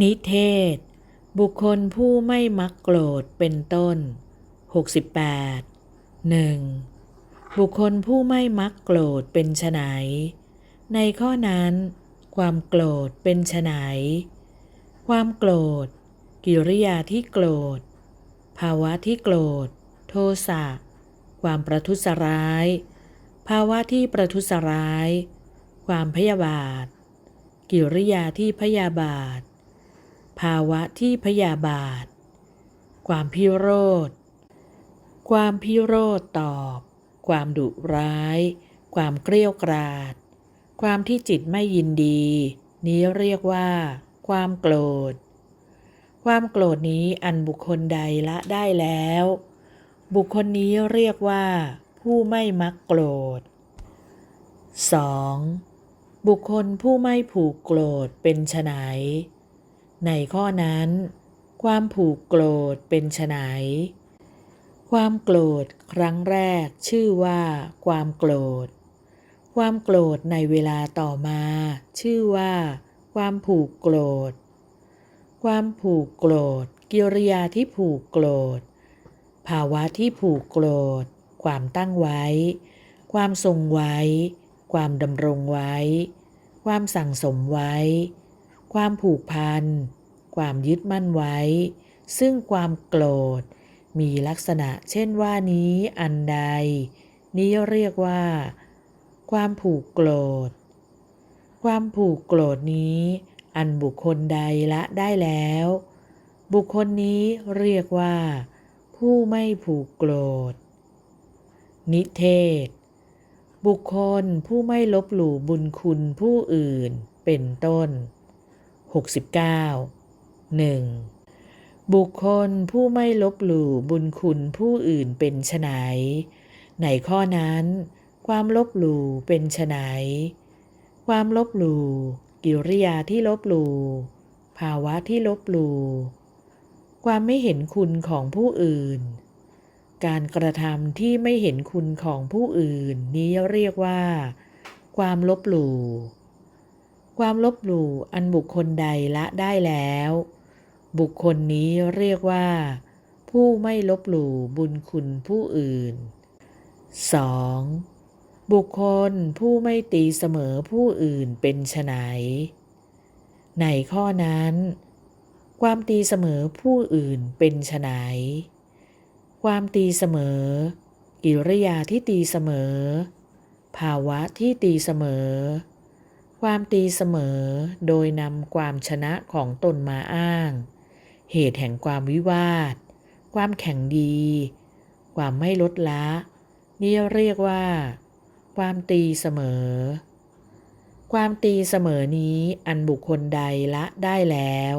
นิเทศ บุคคลผู้ไม่มักโกรธเป็นต้น 68 1. บุคคลผู้ไม่มักโกรธเป็นไฉนในข้อนั้น ความโกรธเป็นไฉนความโกรธ กิริยาที่โกรธ ภาวะที่โกรธ โทสะความประทุษร้าย ภาวะที่ประทุษร้าย ความพยาบาท กิริยาที่พยาบาท ภาวะที่พยาบาท ความพิโรธ ความพิโรธตอบ ความดุร้าย ความเกลี้ยวกราด ความที่จิตไม่ยินดี นี้เรียกว่า ความโกรธ ความโกรธนี้อันบุคคลใดละได้แล้ว บุคคลนี้เรียกว่า ผู้ไม่มักโกรธ 2. บุคคลผู้ไม่ผูกโกรธเป็นไฉน ในข้อนั้น ความผูกโกรธเป็นไฉนความโกรธครั้งแรกชื่อว่า ความโกรธ ความโกรธในเวลาต่อมา ชื่อว่า ความผูกโกรธ ความผูกโกรธ กิริยาที่ผูกโกรธ ภาวะที่ผูกโกรธ ความตั้งไว้ ความทรงไว้ ความดำรงไว้ ความสั่งสมไว้ ความผูกพัน ความยึดมั่นไว้ ซึ่งความโกรธ มีลักษณะเช่นว่านี้อันใด นี้เรียกว่า ความผูกโกรธ ความผูกโกรธนี้ อันบุคคลใดละได้แล้ว บุคคลนี้เรียกว่า ผู้ไม่ผูกโกรธ นิเทศ บุคคลผู้ไม่ลบหลู่บุญคุณผู้อื่นเป็นต้น 69 1. บุคคลผู้ไม่ลบหลู่บุญคุณผู้อื่นเป็นไฉนในข้อนั้น ความลบหลู่เป็นไฉนความลบหลู่กิริยาที่ลบหลู่ภาวะที่ลบหลู่ความไม่เห็นคุณของผู้อื่น การกระทำที่ไม่เห็นคุณของผู้อื่น นี้เรียกว่า ความลบหลู่ ความลบหลู่อันบุคคลใดละได้แล้ว บุคคลนี้เรียกว่า ผู้ไม่ลบหลู่บุญคุณผู้อื่น 2. บุคคลผู้ไม่ตีเสมอผู้อื่นเป็นไฉนในข้อนั้น ความตีเสมอผู้อื่นเป็นไฉนความตีเสมอ กิริยาที่ตีเสมอ ภาวะที่ตีเสมอ ความตีเสมอโดยนำความชนะของตนมาอ้าง เหตุแห่งความวิวาท ความแข่งดี ความไม่ลดละ นี่เรียกว่า ความตีเสมอ ความตีเสมอนี้อันบุคคลใดละได้แล้ว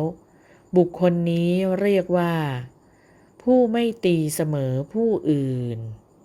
บุคคลนี้เรียกว่า ผู้ไม่ตีเสมอผู้อื่น